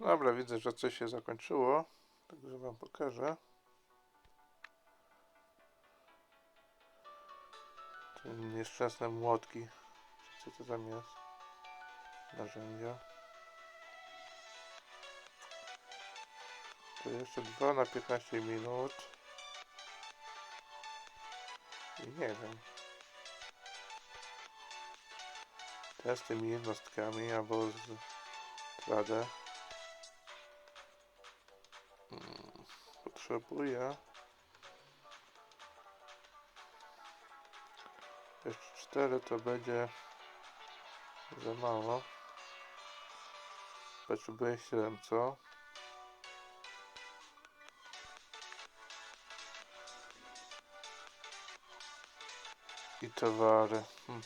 Dobra, widzę, że coś się zakończyło. Także wam pokażę. Te nieszczęsne młotki. Co to tam jest? Narzędzia. To jeszcze 2 na 15 minut. I nie wiem. Ten z tymi jednostkami albo z radę. potrzebuję. Jeszcze 4 to będzie za mało. Potrzebuję 7, co? I towary. Hmm.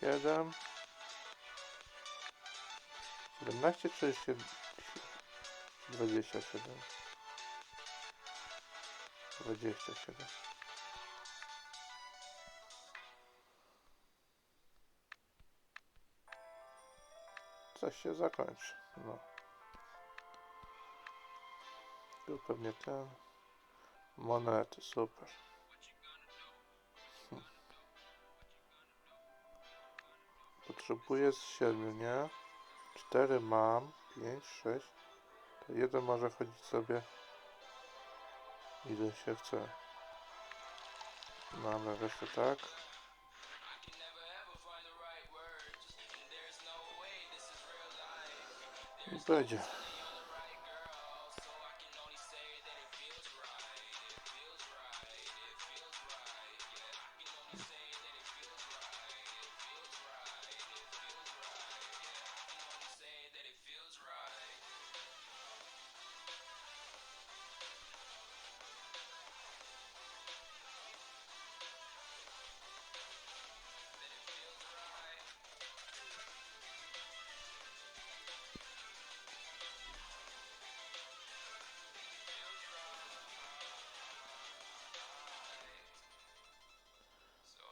7 17 czy 27 27 coś się zakończy no. Tu pewnie ten. Monety super. Potrzebuję z siedmiu, nie? Cztery mam, pięć, sześć. To jeden może chodzić sobie ile się chce. Ale resztę tak. I będzie.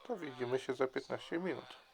To widzimy się za 15 minut.